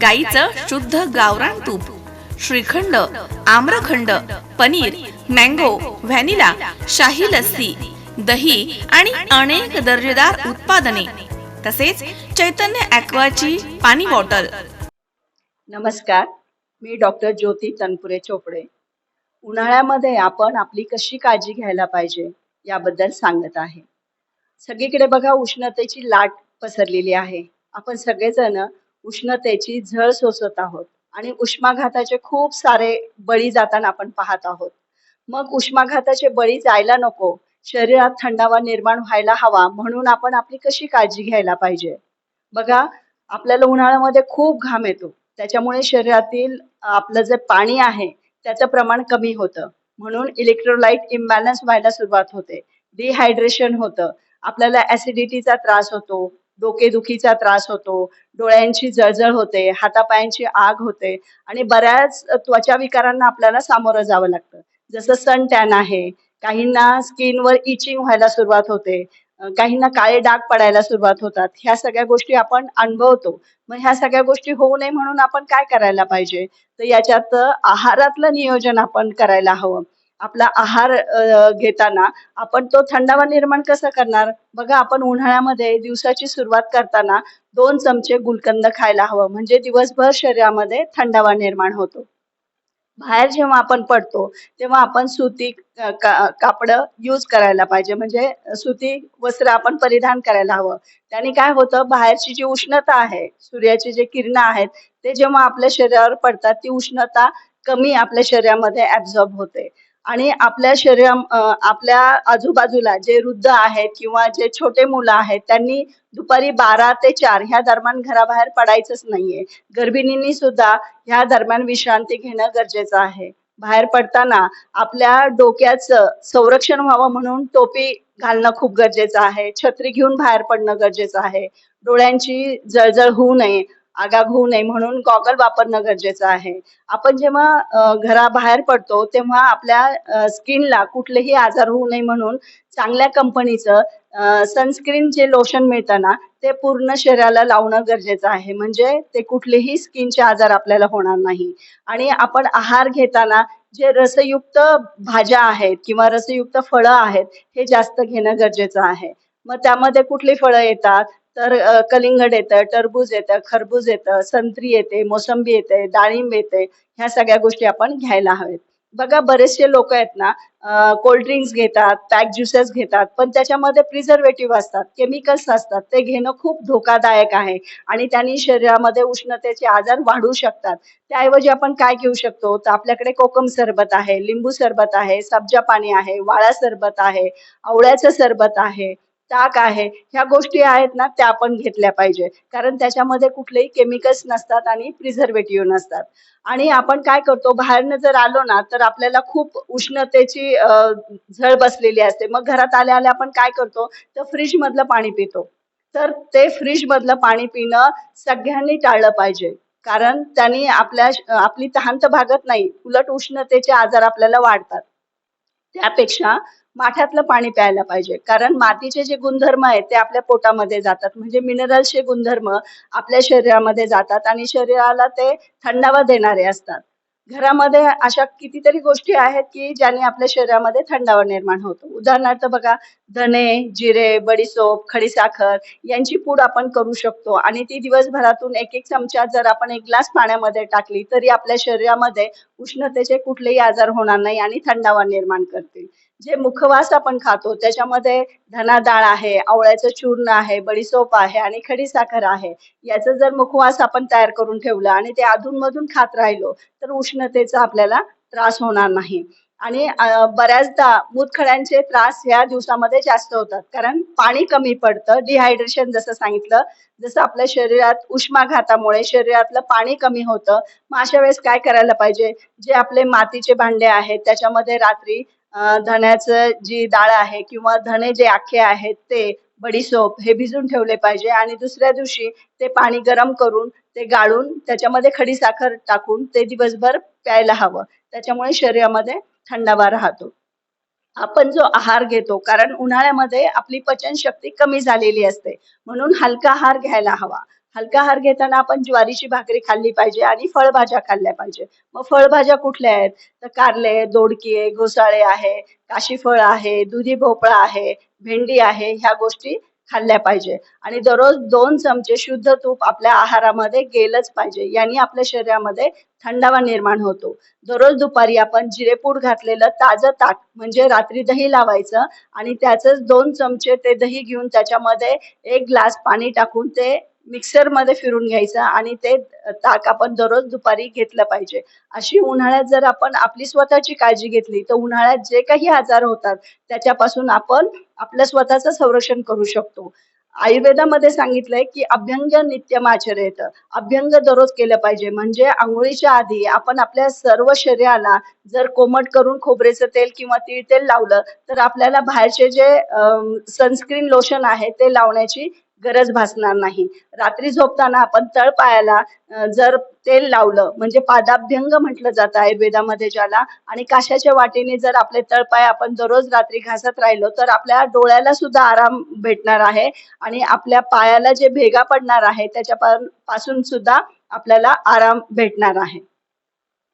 गाईचं शुद्ध गावरान तूप श्रीखंड आम्रखंड पनीर मँगो व्हॅनिला शाही लस्सी दही आणि अनेक दर्जेदार उत्पादने. तसेच चैतन्य ॲक्वाची पाणी बॉटल. नमस्कार मी डॉक्टर ज्योती तनपुरे चोपडे. उन्हाळ्यामध्ये आपण आपली कशी काळजी घ्यायला पाहिजे याबद्दल सांगत आहे. सगळीकडे बघा उष्णतेची लाट पसरलेली आहे. आपण सगळेजण उष्णतेची झळ सोसत आहोत आणि उष्माघाताचे खूप सारे बळी जाताना आपण पाहत आहोत. मग उष्माघाताचे बळी जायला नको. शरीरात थंडावा निर्माण व्हायला हवा म्हणून आपण आपली कशी काळजी घ्यायला पाहिजे? बघा आपल्याला उन्हाळ्यामध्ये खूप घाम येतो. त्याच्यामुळे शरीरातील आपलं जे पाणी आहे त्याचं प्रमाण कमी होतं. म्हणून इलेक्ट्रोलाइट इम्बॅलन्स व्हायला सुरुवात होते. डिहायड्रेशन होतं. आपल्याला ऍसिडिटीचा त्रास होतो. डोकेदुखीचा त्रास होतो डोळ्यांची जळजळ होते हातापायांची आग होते आणि बऱ्याच त्वचा विकारांना आपल्याला सामोरं जावं लागतं. जसं सन टॅन आहे काहींना स्किनवर इचिंग व्हायला सुरुवात होते काहींना काळे डाग पडायला सुरुवात होतात. ह्या सगळ्या गोष्टी आपण अनुभवतो. मग ह्या सगळ्या गोष्टी होऊ नये म्हणून आपण काय करायला पाहिजे? तर याच्यात आहारातलं नियोजन आपण करायला हवं. आपला आहार घेताना आपण तो थंडावा निर्माण कसं करणार? बघा आपण उन्हाळ्यामध्ये दिवसाची सुरुवात करताना दोन चमचे गुलकंद खायला हवं. म्हणजे दिवसभर शरीरामध्ये थंडावा निर्माण होतो. बाहेर जेव्हा आपण पडतो तेव्हा आपण सुती कापड का- कापडं यूज करायला पाहिजे. म्हणजे सुती वस्त्र आपण परिधान करायला हवं. त्याने काय होतं? बाहेरची जी उष्णता आहे सूर्याची जे किरणं आहेत ते जेव्हा आपल्या शरीरावर पडतात ती उष्णता कमी आपल्या शरीरामध्ये ऍब्झॉर्ब होते. आणि आपल्या शरीरा आपल्या आजूबाजूला जे वृद्ध आहेत किंवा जे छोटे मुलं आहेत त्यांनी दुपारी बारा ते चार ह्या दरम्यान घराबाहेर पडायचंच नाहीये. गर्भिणींनी सुद्धा ह्या दरम्यान विश्रांती घेणं गरजेचं आहे. बाहेर पडताना आपल्या डोक्याचं संरक्षण व्हावं म्हणून टोपी घालणं खूप गरजेचं आहे. छत्री घेऊन बाहेर पडणं गरजेचं आहे. डोळ्यांची जळजळ होऊ नये. आगाग होऊ नये म्हणून गॉगल वापरणं गरजेचं आहे. आपण जेव्हा घराबाहेर पडतो तेव्हा आपल्या स्किनला कुठलेही आजार होऊ नये म्हणून चांगल्या कंपनीचं सनस्क्रीन जे लोशन मिळतं ना ते पूर्ण शरीराला लावणं गरजेचं आहे. म्हणजे ते कुठलेही स्किनचे आजार आपल्याला होणार नाही. आणि आपण आहार घेताना जे रसयुक्त भाज्या आहेत किंवा रसयुक्त फळं आहेत हे जास्त घेणं गरजेचं आहे. मग त्यामध्ये कुठली फळं येतात? तर कलिंगड येतं टरबूज येतं खरबूज येतं संत्री येते मोसंबी येते डाळिंब येते ह्या सगळ्या गोष्टी आपण घ्यायला हवेत बघा बरेचसे लोक आहेत ना कोल्ड ड्रिंक्स घेतात पॅक ज्युसेस घेतात पण त्याच्यामध्ये प्रिझर्वेटिव्ह असतात केमिकल्स असतात ते घेणं खूप धोकादायक आहे आणि त्यांनी शरीरामध्ये उष्णतेचे आजार वाढू शकतात. त्याऐवजी आपण काय घेऊ शकतो? तर आपल्याकडे कोकम सरबत आहे लिंबू सरबत आहे सब्जा पाणी आहे वाळा सरबत आहे आवळ्याचं सरबत आहे ताक आहे. ह्या गोष्टी आहेत ना त्या आपण घेतल्या पाहिजे. कारण त्याच्यामध्ये कुठलेही केमिकल्स नसतात आणि प्रिझर्वेटिव्ह नसतात. आणि आपण काय करतो बाहेरनं जर आलो ना तर आपल्याला खूप उष्णतेची झळ बसलेली असते. मग घरात आल्या आल्या आपण काय करतो तर फ्रीज मधलं पाणी पितो. तर ते फ्रीज मधलं पाणी पिणं सगळ्यांनी टाळलं पाहिजे. कारण त्यांनी आपल्या आपली तहान तर भागत नाही. उलट उष्णतेचे आजार आपल्याला वाढतात. त्यापेक्षा माठातलं पाणी प्यायला पाहिजे. कारण मातीचे जे गुणधर्म आहेत ते आपल्या पोटामध्ये जातात. म्हणजे मिनरल्सचे गुणधर्म आपल्या शरीरामध्ये जातात आणि शरीराला ते थंडावा देणारे असतात. घरामध्ये अशा कितीतरी गोष्टी आहेत की ज्याने आपल्या शरीरामध्ये थंडावा निर्माण होतो. उदाहरणार्थ बघा धने जिरे बडीसोप खडीसाखर यांची पूड आपण करू शकतो आणि ती दिवसभरातून एक एक चमचा जर आपण एक ग्लास पाण्यामध्ये टाकली तरी आपल्या शरीरामध्ये उष्णतेचे कुठलेही आजार होणार नाही आणि थंडावा निर्माण करतील जे मुखवास आपण खातो त्याच्यामध्ये धना डाळ आहे आवळ्याचं चूर्ण आहे बडीसोप आहे आणि खडीसाखर आहे. याचं जर मुखवास आपण तयार करून ठेवलं आणि ते अधूनमधून खात राहिलो तर उष्णतेचा आपल्याला त्रास होणार नाही. आणि बऱ्याचदा मूतखड्यांचे त्रास ह्या दिवसामध्ये जास्त होतात. कारण पाणी कमी पडतं डिहायड्रेशन जसं सांगितलं जसं आपल्या शरीरात उष्माघातामुळे शरीरातलं पाणी कमी होतं मग अशा वेळेस काय करायला पाहिजे? जे आपले मातीचे भांडे आहेत त्याच्यामध्ये रात्री धण्याचं जी डाळ आहे किंवा धणे जे आखे आहेत ते बडीसोप हे भिजून ठेवले पाहिजे आणि दुसऱ्या दिवशी ते पाणी गरम करून ते गाळून त्याच्यामध्ये खडीसाखर टाकून ते दिवसभर प्यायला हवं. त्याच्यामुळे शरीरामध्ये थंडावा राहतो. आपण जो आहार घेतो कारण उन्हाळ्यामध्ये आपली पचनशक्ती कमी झालेली असते. म्हणून हलका आहार घ्यायला हवा. हलका आहार घेताना आपण ज्वारीची भाकरी खाल्ली पाहिजे आणि फळभाज्या खाल्ल्या पाहिजे. मग फळभाज्या कुठल्या आहेत? तर कारले दोडकी आहे घोसाळे आहे काशीफळ आहे दुधी भोपळा आहे भेंडी आहे ह्या गोष्टी खाल्ल्या पाहिजे. आणि दररोज दोन चमचे शुद्ध तूप आपल्या आहारामध्ये गेलंच पाहिजे. यांनी आपल्या शरीरामध्ये थंडावा निर्माण होतो. दररोज दुपारी आपण जिरेपूड घातलेलं ताजं ताक म्हणजे रात्री दही लावायचं आणि त्याचंच दोन चमचे ते दही घेऊन त्याच्यामध्ये एक ग्लास पाणी टाकून ते मिक्सरमध्ये फिरून घ्यायचं आणि ते ताक आपण दररोज दुपारी घेतलं पाहिजे. अशी उन्हाळ्यात जर आपण आपली स्वतःची काळजी घेतली तर उन्हाळ्यात जे काही आजार होतात त्याच्यापासून आपण आपलं स्वतःचं संरक्षण करू शकतो. आयुर्वेदामध्ये सांगितलंय की अभ्यंग नित्यम आचरेत. अभ्यंग दररोज केलं पाहिजे. म्हणजे आंघोळीच्या आधी आपण आपल्या सर्व शरीराला जर कोमट करून खोबरेचं तेल किंवा तीळ तेल लावलं तर आपल्याला बाहेरचे जे सनस्क्रीन लोशन आहे ते लावण्याची गरज भासणार नाही. रात्री झोपताना आपण तळपायाला जर तेल लावलं म्हणजे पादाभ्यंग म्हटलं जातं आयुर्वेदामध्ये ज्याला आणि काशाच्या वाटेने जर आपले तळपाय आपण दररोज रात्री घासत राहिलो तर आपल्या डोळ्याला सुद्धा आराम भेटणार आहे. आणि आपल्या पायाला जे भेगा पडणार आहे त्याच्या पासून सुद्धा आपल्याला आराम भेटणार आहे.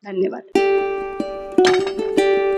धन्यवाद.